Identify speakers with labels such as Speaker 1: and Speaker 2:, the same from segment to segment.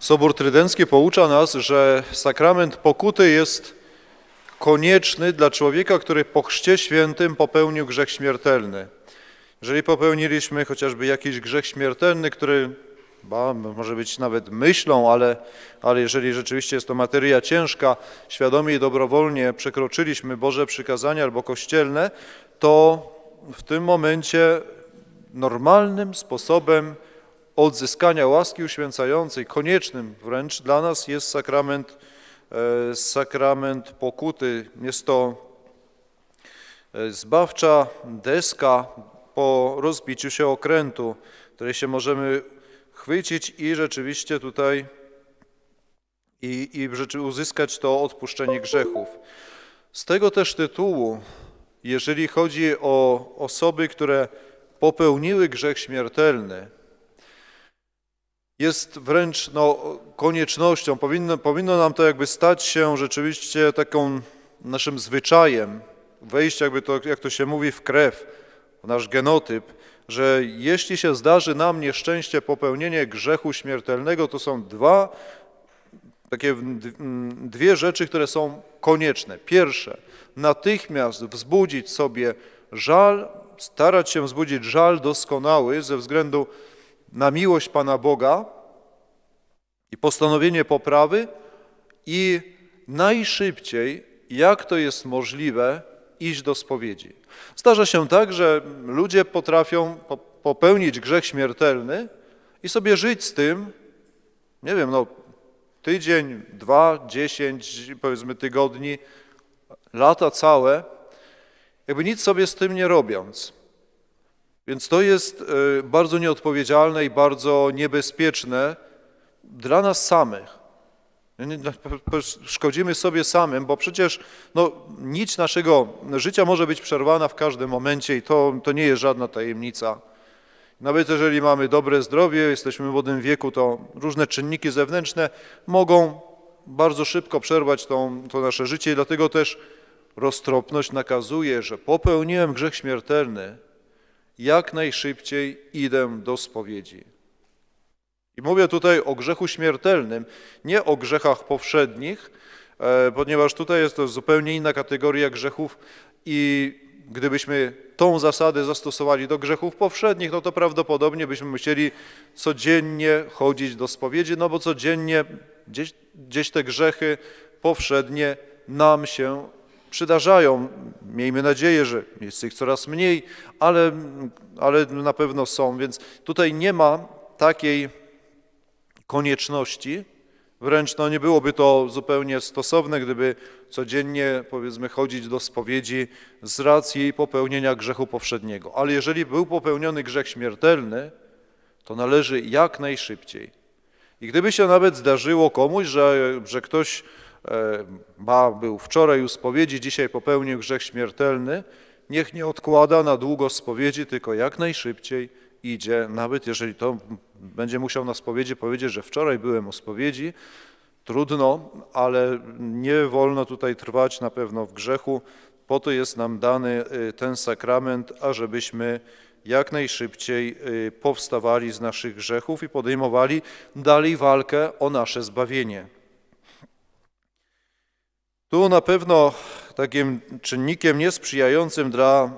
Speaker 1: Sobór Trydencki poucza nas, że sakrament pokuty jest konieczny dla człowieka, który po chrzcie świętym popełnił grzech śmiertelny. Jeżeli popełniliśmy chociażby jakiś grzech śmiertelny, który ba, może być nawet myślą, ale, ale jeżeli rzeczywiście jest to materia ciężka, świadomie i dobrowolnie przekroczyliśmy Boże przykazania albo kościelne, to w tym momencie normalnym sposobem odzyskania łaski uświęcającej, koniecznym wręcz dla nas jest sakrament, e, sakrament pokuty. Jest to e, zbawcza deska po rozbiciu się okrętu, której się możemy chwycić i rzeczywiście tutaj i, i uzyskać to odpuszczenie grzechów. Z tego też tytułu, jeżeli chodzi o osoby, które popełniły grzech śmiertelny, jest wręcz no, koniecznością, powinno, powinno nam to jakby stać się rzeczywiście taką naszym zwyczajem, wejść jakby to, jak to się mówi, w krew, w nasz genotyp, że jeśli się zdarzy nam nieszczęście popełnienie grzechu śmiertelnego, to są dwa takie dwie rzeczy, które są konieczne. Pierwsze, natychmiast wzbudzić sobie żal, starać się wzbudzić żal doskonały ze względu na miłość Pana Boga i postanowienie poprawy i najszybciej, jak to jest możliwe, iść do spowiedzi. Zdarza się tak, że ludzie potrafią popełnić grzech śmiertelny i sobie żyć z tym, nie wiem, no tydzień, dwa, dziesięć, powiedzmy tygodni, lata całe, jakby nic sobie z tym nie robiąc. Więc to jest y, bardzo nieodpowiedzialne i bardzo niebezpieczne dla nas samych. Szkodzimy sobie samym, bo przecież no, nic naszego życia może być przerwana w każdym momencie i to, to nie jest żadna tajemnica. Nawet jeżeli mamy dobre zdrowie, jesteśmy w młodym wieku, to różne czynniki zewnętrzne mogą bardzo szybko przerwać to, to nasze życie i dlatego też roztropność nakazuje, że popełniłem grzech śmiertelny, jak najszybciej idę do spowiedzi. I mówię tutaj o grzechu śmiertelnym, nie o grzechach powszednich, e, ponieważ tutaj jest to zupełnie inna kategoria grzechów i gdybyśmy tą zasadę zastosowali do grzechów powszednich, no to prawdopodobnie byśmy musieli codziennie chodzić do spowiedzi, no bo codziennie gdzieś, gdzieś te grzechy powszednie nam się przydarzają. Miejmy nadzieję, że jest ich coraz mniej, ale, ale na pewno są, więc tutaj nie ma takiej konieczności, wręcz no nie byłoby to zupełnie stosowne, gdyby codziennie powiedzmy chodzić do spowiedzi z racji popełnienia grzechu powszedniego. Ale jeżeli był popełniony grzech śmiertelny, to należy jak najszybciej. I gdyby się nawet zdarzyło komuś, że, że ktoś ba, był wczoraj u spowiedzi, dzisiaj popełnił grzech śmiertelny, niech nie odkłada na długo spowiedzi, tylko jak najszybciej idzie, nawet jeżeli to będzie musiał na spowiedzi powiedzieć, że wczoraj byłem o spowiedzi, trudno, ale nie wolno tutaj trwać na pewno w grzechu. Po to jest nam dany y, ten sakrament, ażebyśmy jak najszybciej y, powstawali z naszych grzechów i podejmowali dalej walkę o nasze zbawienie. Tu na pewno takim czynnikiem niesprzyjającym dla,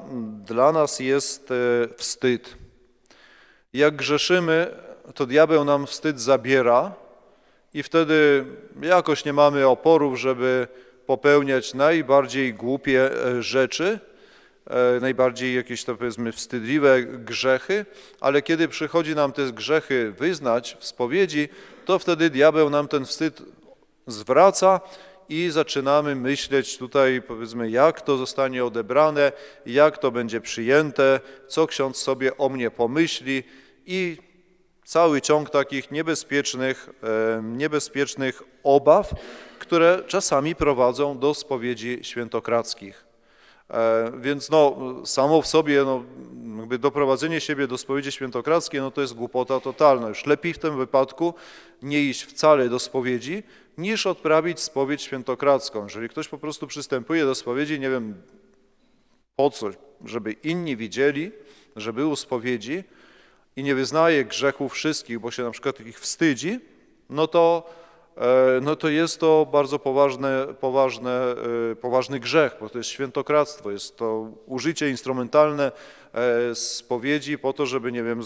Speaker 1: dla nas jest y, wstyd. Jak grzeszymy, to diabeł nam wstyd zabiera i wtedy jakoś nie mamy oporów, żeby popełniać najbardziej głupie e, rzeczy, e, najbardziej jakieś to powiedzmy wstydliwe grzechy, ale kiedy przychodzi nam te grzechy wyznać w spowiedzi, to wtedy diabeł nam ten wstyd zwraca i zaczynamy myśleć tutaj, powiedzmy, jak to zostanie odebrane, jak to będzie przyjęte, co ksiądz sobie o mnie pomyśli i cały ciąg takich niebezpiecznych, niebezpiecznych obaw, które czasami prowadzą do spowiedzi świętokradzkich. E, więc no, samo w sobie no, jakby doprowadzenie siebie do spowiedzi świętokradzkiej no, to jest głupota totalna. Już lepiej w tym wypadku nie iść wcale do spowiedzi, niż odprawić spowiedź świętokradzką. Jeżeli ktoś po prostu przystępuje do spowiedzi, nie wiem po co, żeby inni widzieli, że był spowiedzi, i nie wyznaje grzechów wszystkich, bo się na przykład ich wstydzi, no to, e, no to jest to bardzo poważne, poważne, e, poważny grzech, bo to jest świętokradztwo, jest to użycie instrumentalne e, spowiedzi po to, żeby, nie wiem,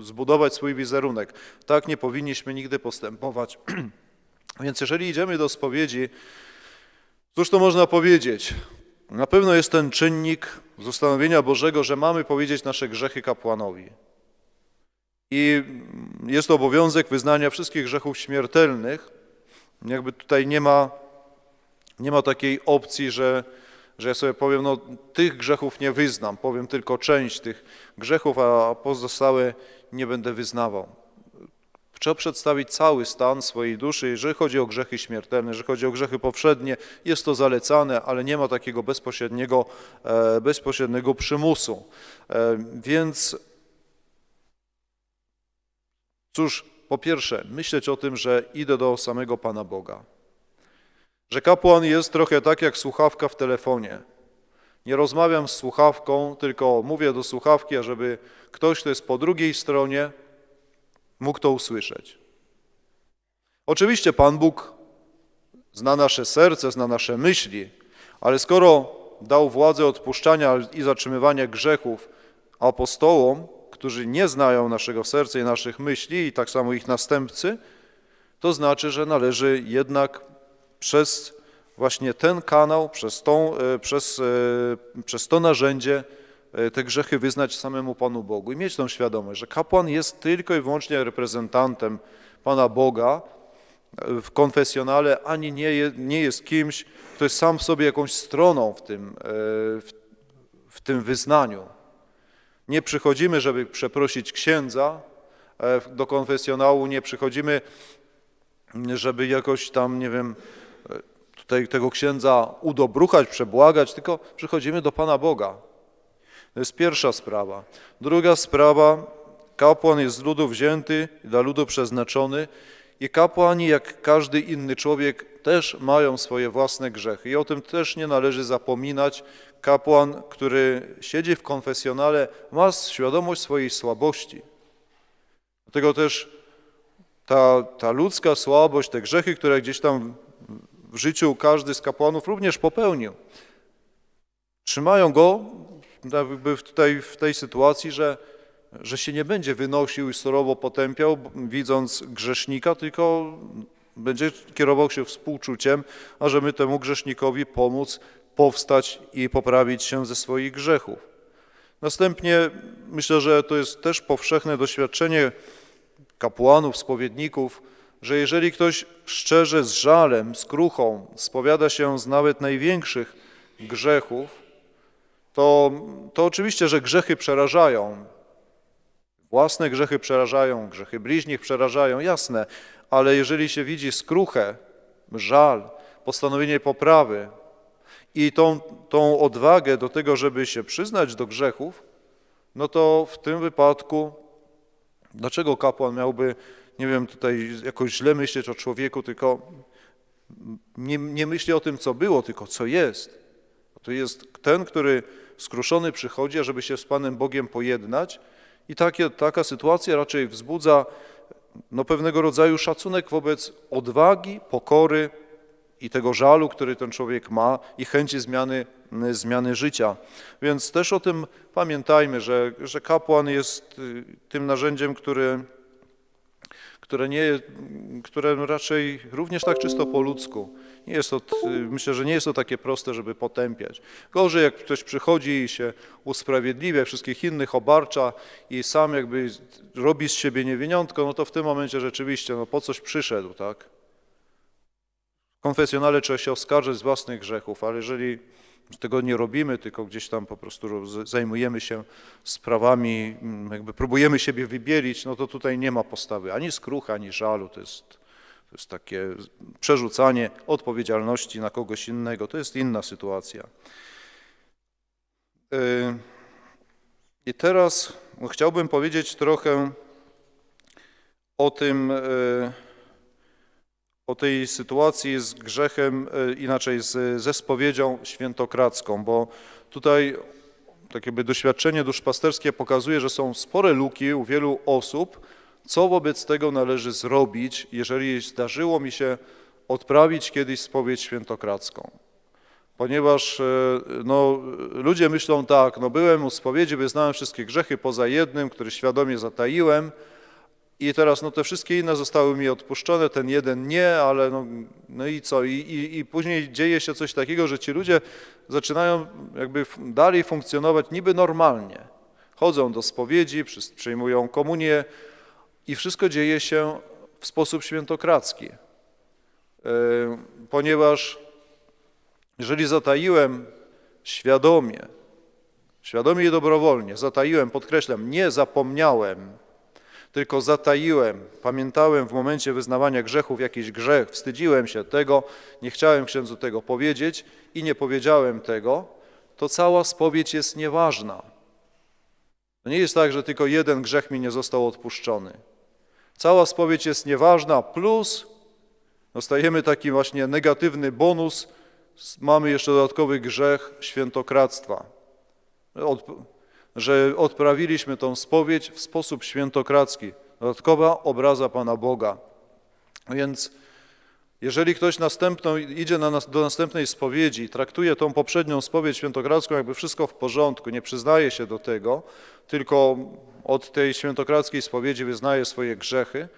Speaker 1: zbudować swój wizerunek. Tak nie powinniśmy nigdy postępować. Więc jeżeli idziemy do spowiedzi, cóż to można powiedzieć? Na pewno jest ten czynnik z ustanowienia Bożego, że mamy powiedzieć nasze grzechy kapłanowi. I jest to obowiązek wyznania wszystkich grzechów śmiertelnych. Jakby tutaj nie ma, nie ma takiej opcji, że, że ja sobie powiem, no tych grzechów nie wyznam, powiem tylko część tych grzechów, a pozostałe nie będę wyznawał. Trzeba przedstawić cały stan swojej duszy, jeżeli chodzi o grzechy śmiertelne, jeżeli chodzi o grzechy powszednie, jest to zalecane, ale nie ma takiego bezpośredniego, e, bezpośredniego przymusu. E, Więc cóż, po pierwsze, myśleć o tym, że idę do samego Pana Boga. Że kapłan jest trochę tak jak słuchawka w telefonie. Nie rozmawiam z słuchawką, tylko mówię do słuchawki, ażeby ktoś, kto jest po drugiej stronie, mógł to usłyszeć. Oczywiście Pan Bóg zna nasze serce, zna nasze myśli, ale skoro dał władzę odpuszczania i zatrzymywania grzechów apostołom, którzy nie znają naszego serca i naszych myśli, i tak samo ich następcy, to znaczy, że należy jednak przez właśnie ten kanał, przez, tą, e, przez, e, przez to narzędzie te grzechy wyznać samemu Panu Bogu i mieć tą świadomość, że kapłan jest tylko i wyłącznie reprezentantem Pana Boga w konfesjonale, ani nie, nie jest kimś, kto jest sam w sobie jakąś stroną w tym, e, w, w tym wyznaniu. Nie przychodzimy, żeby przeprosić księdza e, do konfesjonału, nie przychodzimy, żeby jakoś tam, nie wiem, e, tutaj tego księdza udobruchać, przebłagać, tylko przychodzimy do Pana Boga. To jest pierwsza sprawa. Druga sprawa, kapłan jest z ludu wzięty, dla ludu przeznaczony i kapłani, jak każdy inny człowiek, też mają swoje własne grzechy. I o tym też nie należy zapominać. Kapłan, który siedzi w konfesjonale, ma świadomość swojej słabości. Dlatego też ta, ta ludzka słabość, te grzechy, które gdzieś tam w życiu każdy z kapłanów również popełnił, trzymają go jakby tutaj w tej sytuacji, że, że się nie będzie wynosił i surowo potępiał, widząc grzesznika, tylko będzie kierował się współczuciem, ażeby temu grzesznikowi pomóc powstać i poprawić się ze swoich grzechów. Następnie myślę, że to jest też powszechne doświadczenie kapłanów, spowiedników, że jeżeli ktoś szczerze, z żalem, z kruchą spowiada się z nawet największych grzechów, to, to oczywiście, że grzechy przerażają. Własne grzechy przerażają, grzechy bliźnich przerażają, jasne, ale jeżeli się widzi skruchę, żal, postanowienie poprawy i tą, tą odwagę do tego, żeby się przyznać do grzechów, no to w tym wypadku, dlaczego kapłan miałby, nie wiem, tutaj jakoś źle myśleć o człowieku, tylko nie, nie myśli o tym, co było, tylko co jest. To jest ten, który skruszony przychodzi, żeby się z Panem Bogiem pojednać i takie, taka sytuacja raczej wzbudza no, pewnego rodzaju szacunek wobec odwagi, pokory i tego żalu, który ten człowiek ma i chęci zmiany, zmiany życia. Więc też o tym pamiętajmy, że, że kapłan jest y, tym narzędziem, który, które, nie, które raczej również tak czysto po ludzku. Nie jest to, myślę, że nie jest to takie proste, żeby potępiać. Gorzej, jak ktoś przychodzi i się usprawiedliwia, wszystkich innych obarcza i sam jakby robi z siebie niewiniątko, no to w tym momencie rzeczywiście, no po coś przyszedł, tak? W konfesjonale trzeba się oskarżyć z własnych grzechów, ale jeżeli tego nie robimy, tylko gdzieś tam po prostu zajmujemy się sprawami, jakby próbujemy siebie wybielić, no to tutaj nie ma postawy ani skruchy, ani żalu. To jest, to jest takie przerzucanie odpowiedzialności na kogoś innego. To jest inna sytuacja. Yy, I teraz chciałbym powiedzieć trochę o tym, yy, o tej sytuacji z grzechem, e, inaczej z, ze spowiedzią świętokradzką, bo tutaj tak jakby doświadczenie duszpasterskie pokazuje, że są spore luki u wielu osób Co wobec tego należy zrobić, jeżeli zdarzyło mi się odprawić kiedyś spowiedź świętokradzką? Ponieważ e, no, ludzie myślą tak, no byłem u spowiedzi, wyznałem wszystkie grzechy poza jednym, który świadomie zataiłem i teraz no, te wszystkie inne zostały mi odpuszczone, ten jeden nie, ale no, no i co? I, i, I później dzieje się coś takiego, że ci ludzie zaczynają jakby dalej funkcjonować niby normalnie. Chodzą do spowiedzi, przyjmują komunię i wszystko dzieje się w sposób świętokradzki. E, Ponieważ jeżeli zataiłem świadomie, świadomie i dobrowolnie, zataiłem, podkreślam, nie zapomniałem, tylko zataiłem, pamiętałem w momencie wyznawania grzechów jakiś grzech, wstydziłem się tego, nie chciałem księdzu tego powiedzieć i nie powiedziałem tego, to cała spowiedź jest nieważna. To nie jest tak, że tylko jeden grzech mi nie został odpuszczony. Cała spowiedź jest nieważna, plus dostajemy taki właśnie negatywny bonus, mamy jeszcze dodatkowy grzech świętokradztwa. Od, że odprawiliśmy tą spowiedź w sposób świętokradzki. Dodatkowa obraza Pana Boga. Więc jeżeli ktoś następną, idzie na nas, do następnej spowiedzi, traktuje tą poprzednią spowiedź świętokradzką, jakby wszystko w porządku, nie przyznaje się do tego, tylko od tej świętokradzkiej spowiedzi wyznaje swoje grzechy,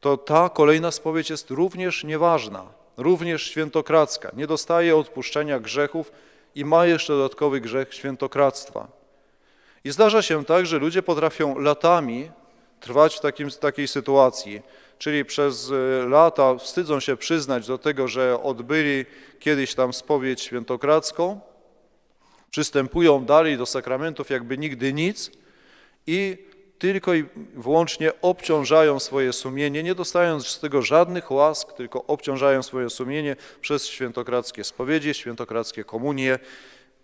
Speaker 1: to ta kolejna spowiedź jest również nieważna, również świętokradzka. Nie dostaje odpuszczenia grzechów i ma jeszcze dodatkowy grzech świętokradztwa. I zdarza się tak, że ludzie potrafią latami trwać w takim, takiej sytuacji, czyli przez e, lata wstydzą się przyznać do tego, że odbyli kiedyś tam spowiedź świętokradzką, przystępują dalej do sakramentów jakby nigdy nic i tylko i wyłącznie obciążają swoje sumienie, nie dostając z tego żadnych łask, tylko obciążają swoje sumienie przez świętokradzkie spowiedzi, świętokradzkie komunie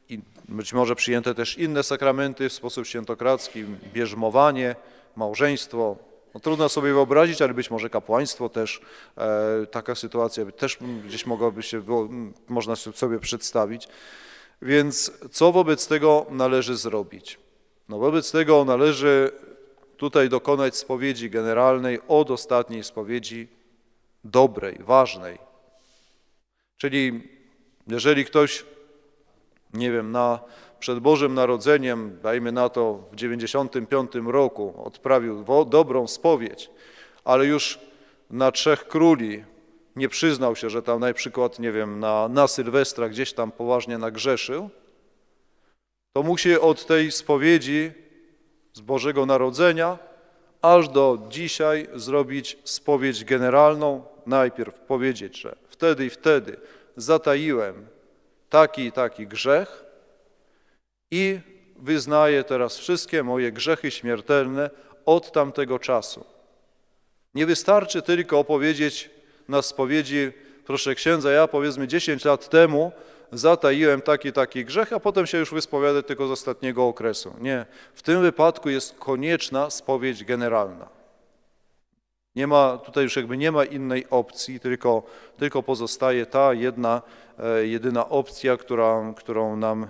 Speaker 1: i być może przyjęte też inne sakramenty w sposób świętokradzki, bierzmowanie, małżeństwo. No, trudno sobie wyobrazić, ale być może kapłaństwo też, e, taka sytuacja też gdzieś mogłaby się, było, można sobie przedstawić. Więc co wobec tego należy zrobić? No wobec tego należy tutaj dokonać spowiedzi generalnej od ostatniej spowiedzi dobrej, ważnej. Czyli jeżeli ktoś, nie wiem, na, przed Bożym Narodzeniem, dajmy na to w 95 roku, odprawił dobrą spowiedź, ale już na Trzech Króli nie przyznał się, że tam na przykład, nie wiem, na, na Sylwestra gdzieś tam poważnie nagrzeszył, to musi od tej spowiedzi z Bożego Narodzenia aż do dzisiaj zrobić spowiedź generalną. Najpierw powiedzieć, że wtedy i wtedy zataiłem taki i taki grzech i wyznaję teraz wszystkie moje grzechy śmiertelne od tamtego czasu. Nie wystarczy tylko opowiedzieć na spowiedzi, proszę księdza, ja powiedzmy 10 lat temu zataiłem taki, taki grzech, a potem się już wyspowiadać tylko z ostatniego okresu. Nie, w tym wypadku jest konieczna spowiedź generalna. Nie ma, tutaj już jakby nie ma innej opcji, tylko, tylko pozostaje ta jedna, e, jedyna opcja, która, którą nam,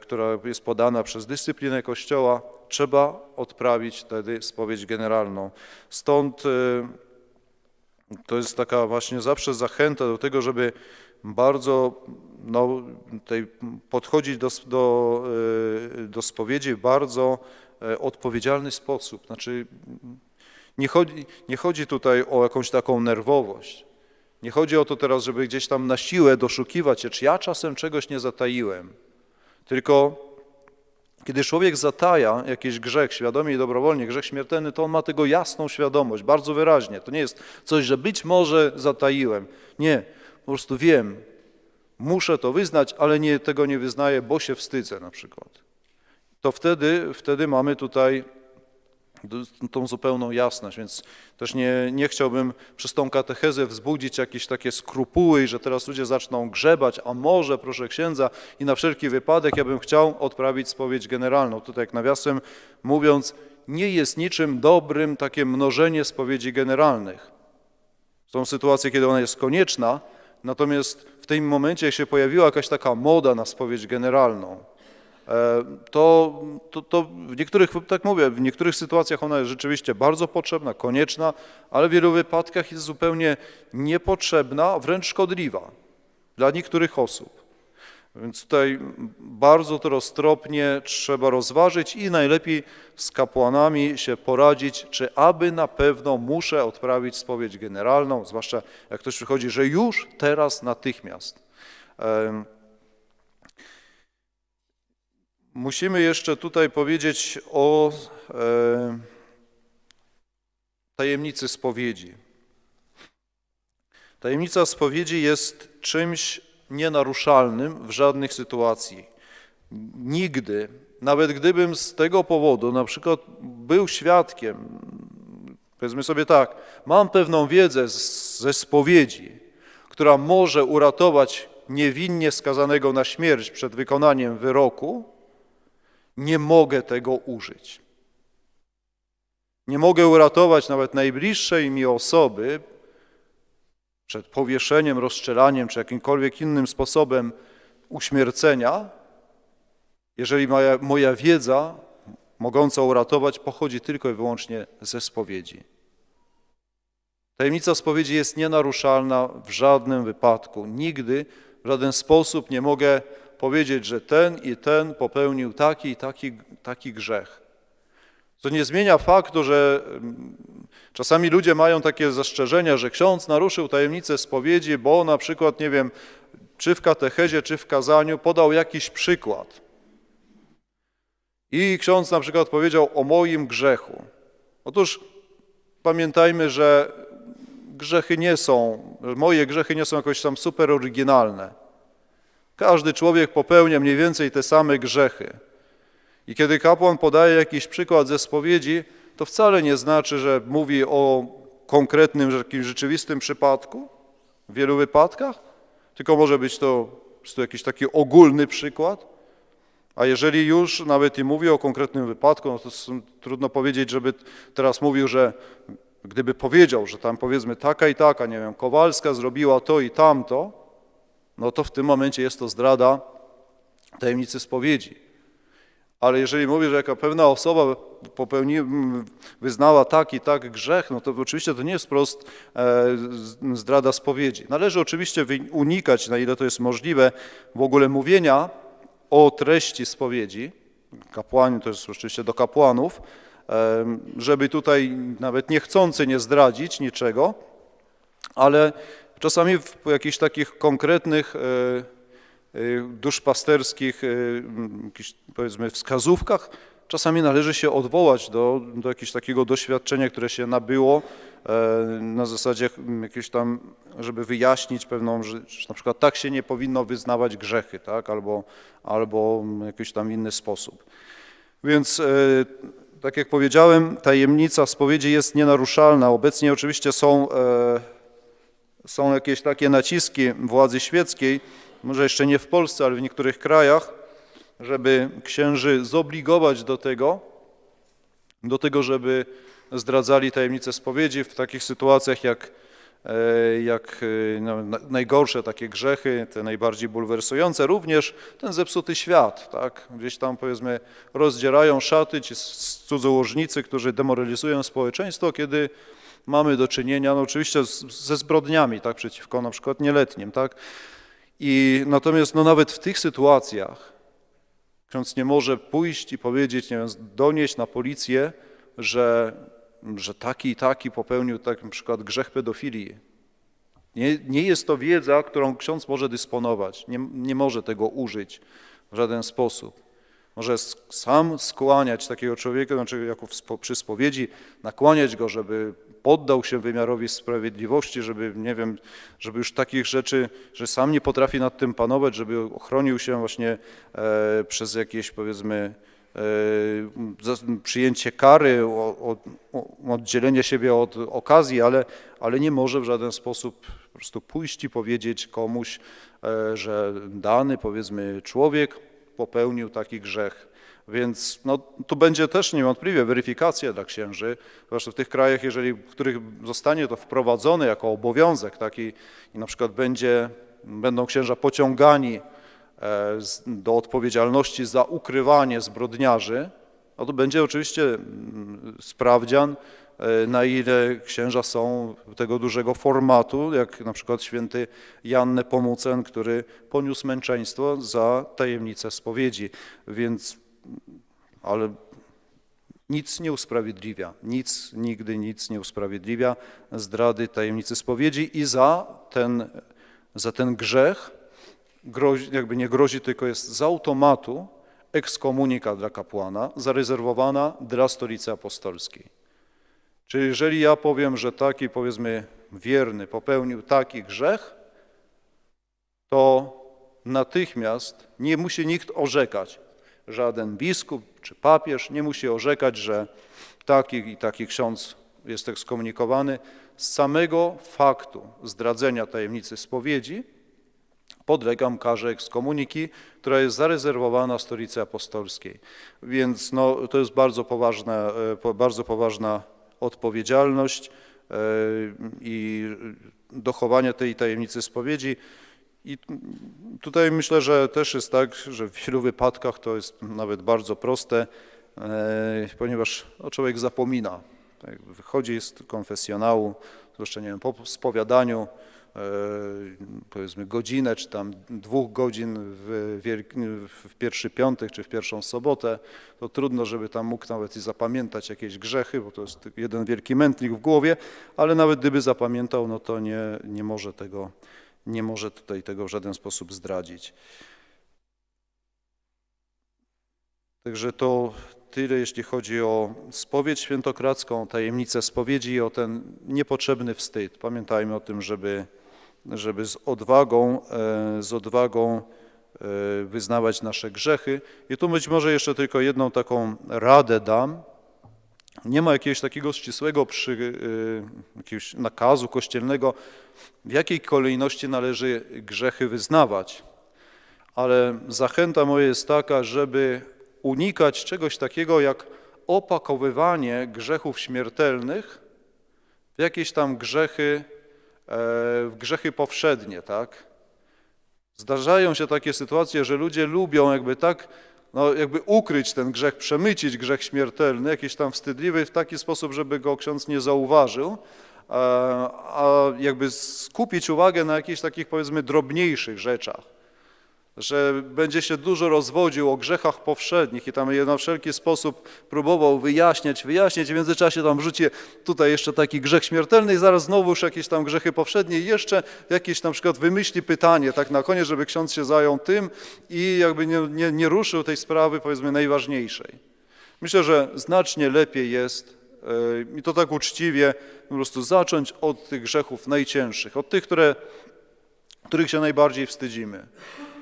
Speaker 1: która jest podana przez dyscyplinę Kościoła. Trzeba odprawić wtedy spowiedź generalną. Stąd e, to jest taka właśnie zawsze zachęta do tego, żeby bardzo no, tutaj podchodzić do, do, e, do spowiedzi w bardzo e, odpowiedzialny sposób. Znaczy, nie chodzi, nie chodzi tutaj o jakąś taką nerwowość. Nie chodzi o to teraz, żeby gdzieś tam na siłę doszukiwać czy ja czasem czegoś nie zataiłem. Tylko kiedy człowiek zataja jakiś grzech, świadomie i dobrowolnie, grzech śmiertelny, to on ma tego jasną świadomość, bardzo wyraźnie. To nie jest coś, że być może zataiłem. Nie, po prostu wiem, muszę to wyznać, ale nie, tego nie wyznaję, bo się wstydzę na przykład. To wtedy, wtedy mamy tutaj tą zupełną jasność, więc też nie, nie chciałbym przez tą katechezę wzbudzić jakieś takie skrupuły, że teraz ludzie zaczną grzebać, a może, proszę księdza, i na wszelki wypadek ja bym chciał odprawić spowiedź generalną. Tutaj jak nawiasem mówiąc, nie jest niczym dobrym takie mnożenie spowiedzi generalnych. Są sytuacje, kiedy ona jest konieczna, natomiast w tym momencie, jak się pojawiła jakaś taka moda na spowiedź generalną, to, to, to w niektórych, tak mówię, w niektórych sytuacjach ona jest rzeczywiście bardzo potrzebna, konieczna, ale w wielu wypadkach jest zupełnie niepotrzebna, wręcz szkodliwa dla niektórych osób. Więc tutaj bardzo to roztropnie trzeba rozważyć i najlepiej z kapłanami się poradzić, czy aby na pewno muszę odprawić spowiedź generalną, zwłaszcza jak ktoś przychodzi, że już teraz natychmiast. Musimy jeszcze tutaj powiedzieć o e, tajemnicy spowiedzi. Tajemnica spowiedzi jest czymś nienaruszalnym w żadnych sytuacji. Nigdy, nawet gdybym z tego powodu na przykład był świadkiem, powiedzmy sobie tak, mam pewną wiedzę z, ze spowiedzi, która może uratować niewinnie skazanego na śmierć przed wykonaniem wyroku, nie mogę tego użyć. Nie mogę uratować nawet najbliższej mi osoby przed powieszeniem, rozstrzelaniem czy jakimkolwiek innym sposobem uśmiercenia, jeżeli moja, moja wiedza mogąca uratować pochodzi tylko i wyłącznie ze spowiedzi. Tajemnica spowiedzi jest nienaruszalna w żadnym wypadku. Nigdy, w żaden sposób nie mogę powiedzieć, że ten i ten popełnił taki i taki, taki grzech. To nie zmienia faktu, że mm, czasami ludzie mają takie zastrzeżenia, że ksiądz naruszył tajemnicę spowiedzi, bo na przykład, nie wiem, czy w katechezie, czy w kazaniu podał jakiś przykład. I ksiądz na przykład powiedział o moim grzechu. Otóż pamiętajmy, że grzechy nie są, moje grzechy nie są jakoś tam super oryginalne. Każdy człowiek popełnia mniej więcej te same grzechy. I kiedy kapłan podaje jakiś przykład ze spowiedzi, to wcale nie znaczy, że mówi o konkretnym, jakimś rzeczywistym przypadku w wielu wypadkach, tylko może być to prostu jakiś taki ogólny przykład. A jeżeli już nawet i mówi o konkretnym wypadku, no to trudno powiedzieć, żeby teraz mówił, że gdyby powiedział, że tam powiedzmy taka i taka, nie wiem, Kowalska zrobiła to i tamto, no to w tym momencie jest to zdrada tajemnicy spowiedzi. Ale jeżeli mówi, że jaka pewna osoba popełni, wyznała tak i tak grzech, no to oczywiście to nie jest wprost e, zdrada spowiedzi. Należy oczywiście unikać, na ile to jest możliwe, w ogóle mówienia o treści spowiedzi. Kapłani, to jest oczywiście do kapłanów, żeby tutaj nawet niechcący nie zdradzić niczego, ale czasami w jakichś takich konkretnych e, e, duszpasterskich, e, jakichś, powiedzmy, wskazówkach, czasami należy się odwołać do, do jakiegoś takiego doświadczenia, które się nabyło na zasadzie m, jakieś tam, żeby wyjaśnić pewną rzecz, na przykład tak się nie powinno wyznawać grzechy, tak, albo, albo w jakiś tam inny sposób. Więc tak jak powiedziałem, tajemnica spowiedzi jest nienaruszalna. Obecnie oczywiście są, są jakieś takie naciski władzy świeckiej, może jeszcze nie w Polsce, ale w niektórych krajach, żeby księży zobligować do tego, do tego, żeby zdradzali tajemnicę spowiedzi w takich sytuacjach jak, e, jak e, no, na- najgorsze takie grzechy, te najbardziej bulwersujące, również ten zepsuty świat, tak? Gdzieś tam powiedzmy rozdzierają szaty ci cudzołożnicy, którzy demoralizują społeczeństwo, kiedy mamy do czynienia, no oczywiście z, ze zbrodniami, tak, przeciwko na przykład nieletnim, tak? I natomiast no nawet w tych sytuacjach ksiądz nie może pójść i powiedzieć, nie wiem, donieść na policję, że, że taki i taki popełnił tak na przykład grzech pedofilii. Nie, nie jest to wiedza, którą ksiądz może dysponować. Nie, nie może tego użyć w żaden sposób. Może sam skłaniać takiego człowieka, znaczy jako przy spowiedzi, nakłaniać go, żeby poddał się wymiarowi sprawiedliwości, żeby, nie wiem, żeby już takich rzeczy, że sam nie potrafi nad tym panować, żeby ochronił się właśnie e, przez jakieś, powiedzmy, e, przyjęcie kary, oddzielenie siebie od okazji, ale, ale nie może w żaden sposób po prostu pójść i powiedzieć komuś, e, że dany, powiedzmy, człowiek popełnił taki grzech. Więc no, tu będzie też niewątpliwie weryfikacja dla księży, zwłaszcza w tych krajach, jeżeli, w których zostanie to wprowadzone jako obowiązek taki i na przykład będzie, będą księża pociągani e, do odpowiedzialności za ukrywanie zbrodniarzy, no to będzie oczywiście mm, sprawdzian, e, na ile księża są tego dużego formatu, jak na przykład święty Jan Nepomucen, który poniósł męczeństwo za tajemnicę spowiedzi. Więc, ale nic nie usprawiedliwia, nic, nigdy nic nie usprawiedliwia zdrady tajemnicy spowiedzi i za ten, za ten grzech grozi, jakby nie grozi, tylko jest z automatu ekskomunika dla kapłana, zarezerwowana dla stolicy apostolskiej. Czyli jeżeli ja powiem, że taki powiedzmy wierny popełnił taki grzech, to natychmiast nie musi nikt orzekać. Żaden biskup czy papież nie musi orzekać, że taki i taki ksiądz jest ekskomunikowany. Z samego faktu zdradzenia tajemnicy spowiedzi podlegam karze ekskomuniki, która jest zarezerwowana stolicy apostolskiej. Więc no, to jest bardzo poważna, e, po- bardzo poważna odpowiedzialność e, i dochowanie tej tajemnicy spowiedzi. I tutaj myślę, że też jest tak, że w wielu wypadkach to jest nawet bardzo proste, e, ponieważ no, człowiek zapomina. Tak, wychodzi z konfesjonału, zwłaszcza nie wiem, po spowiadaniu, e, powiedzmy godzinę czy tam dwóch godzin w, w pierwszy piątek czy w pierwszą sobotę, to trudno, żeby tam mógł nawet i zapamiętać jakieś grzechy, bo to jest jeden wielki mętlik w głowie, ale nawet gdyby zapamiętał, no to nie, nie może tego, nie może tutaj tego w żaden sposób zdradzić. Także to tyle, jeśli chodzi o spowiedź świętokradzką, tajemnicę spowiedzi i o ten niepotrzebny wstyd. Pamiętajmy o tym, żeby, żeby z odwagą, e, z odwagą e, wyznawać nasze grzechy. I tu być może jeszcze tylko jedną taką radę dam. Nie ma jakiegoś takiego ścisłego przy, e, jakiegoś nakazu kościelnego, w jakiej kolejności należy grzechy wyznawać. Ale zachęta moja jest taka, żeby unikać czegoś takiego jak opakowywanie grzechów śmiertelnych w jakieś tam grzechy, e, w grzechy powszednie, tak? Zdarzają się takie sytuacje, że ludzie lubią jakby tak, no jakby ukryć ten grzech, przemycić grzech śmiertelny, jakiś tam wstydliwy w taki sposób, żeby go ksiądz nie zauważył, a, a jakby skupić uwagę na jakichś takich powiedzmy drobniejszych rzeczach że będzie się dużo rozwodził o grzechach powszednich i tam je na wszelki sposób próbował wyjaśniać, wyjaśniać, w międzyczasie tam wrzuci tutaj jeszcze taki grzech śmiertelny i zaraz znowu już jakieś tam grzechy powszednie i jeszcze jakieś na przykład wymyśli pytanie tak na koniec, żeby ksiądz się zajął tym i jakby nie, nie, nie ruszył tej sprawy powiedzmy najważniejszej. Myślę, że znacznie lepiej jest yy, i to tak uczciwie po prostu zacząć od tych grzechów najcięższych, od tych, które, których się najbardziej wstydzimy.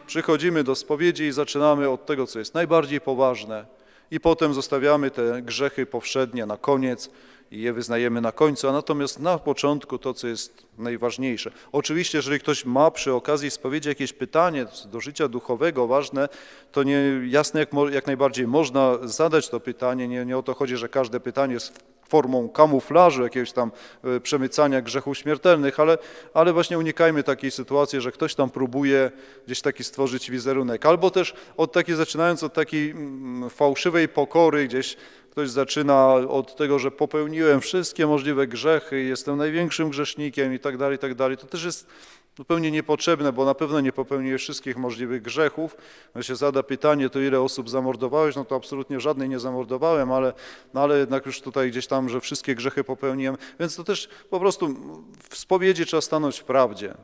Speaker 1: Przychodzimy do spowiedzi i zaczynamy od tego, co jest najbardziej poważne, i potem zostawiamy te grzechy powszednie na koniec i je wyznajemy na końcu, a natomiast na początku to, co jest najważniejsze. Oczywiście, jeżeli ktoś ma przy okazji spowiedzi jakieś pytanie do życia duchowego ważne, to nie jasne jak, jak najbardziej można zadać to pytanie. Nie, nie o to chodzi, że każde pytanie jest formą kamuflażu, jakiegoś tam e, przemycania grzechów śmiertelnych, ale, ale właśnie unikajmy takiej sytuacji, że ktoś tam próbuje gdzieś taki stworzyć wizerunek. Albo też od takiej, zaczynając od takiej mm, fałszywej pokory, gdzieś ktoś zaczyna od tego, że popełniłem wszystkie możliwe grzechy, jestem największym grzesznikiem i tak dalej, i tak dalej. To też jest zupełnie niepotrzebne, bo na pewno nie popełniłeś wszystkich możliwych grzechów. No się zada pytanie, to ile osób zamordowałeś, no to absolutnie żadnej nie zamordowałem, ale, no ale jednak już tutaj gdzieś tam, że wszystkie grzechy popełniłem. Więc to też po prostu w spowiedzi trzeba stanąć w prawdzie.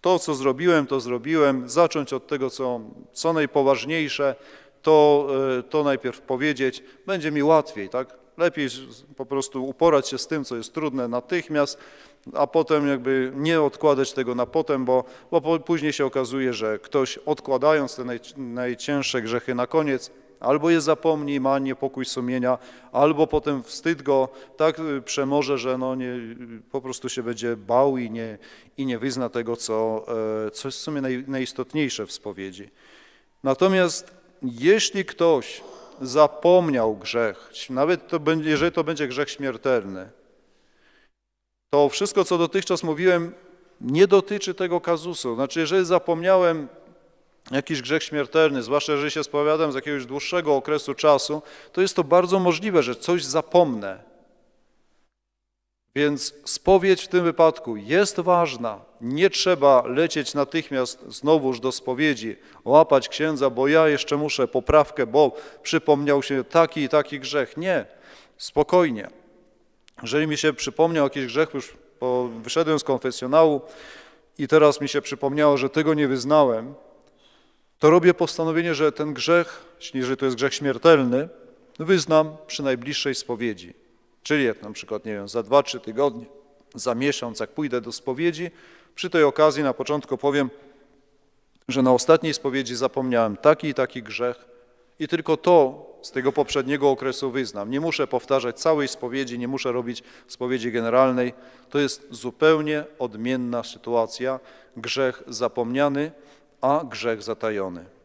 Speaker 1: To, co zrobiłem, to zrobiłem. Zacząć od tego, co, co najpoważniejsze, to, e, to najpierw powiedzieć. Będzie mi łatwiej, tak? Lepiej po prostu uporać się z tym, co jest trudne natychmiast, a potem jakby nie odkładać tego na potem, bo, bo później się okazuje, że ktoś odkładając te naj, najcięższe grzechy na koniec, albo je zapomni, ma niepokój sumienia, albo potem wstyd go tak y, przemoże, że no nie, po prostu się będzie bał i nie, i nie wyzna tego, co, e, co jest w sumie naj, najistotniejsze w spowiedzi. Natomiast jeśli ktoś zapomniał grzech, nawet to jeżeli to będzie grzech śmiertelny, to wszystko, co dotychczas mówiłem, nie dotyczy tego kazusu. Znaczy, jeżeli zapomniałem jakiś grzech śmiertelny, zwłaszcza jeżeli się spowiadam z jakiegoś dłuższego okresu czasu, to jest to bardzo możliwe, że coś zapomnę. Więc spowiedź w tym wypadku jest ważna. Nie trzeba lecieć natychmiast znowuż do spowiedzi, łapać księdza, bo ja jeszcze muszę poprawkę, bo przypomniał się taki i taki grzech. Nie, spokojnie. Jeżeli mi się przypomniał jakiś grzech, już po, wyszedłem z konfesjonału i teraz mi się przypomniało, że tego nie wyznałem, to robię postanowienie, że ten grzech, jeżeli to jest grzech śmiertelny, wyznam przy najbliższej spowiedzi. Czyli jak na przykład, nie wiem, za dwa, trzy tygodnie, za miesiąc, jak pójdę do spowiedzi, przy tej okazji na początku powiem, że na ostatniej spowiedzi zapomniałem taki i taki grzech i tylko to z tego poprzedniego okresu wyznam. Nie muszę powtarzać całej spowiedzi, nie muszę robić spowiedzi generalnej. To jest zupełnie odmienna sytuacja. Grzech zapomniany, a grzech zatajony.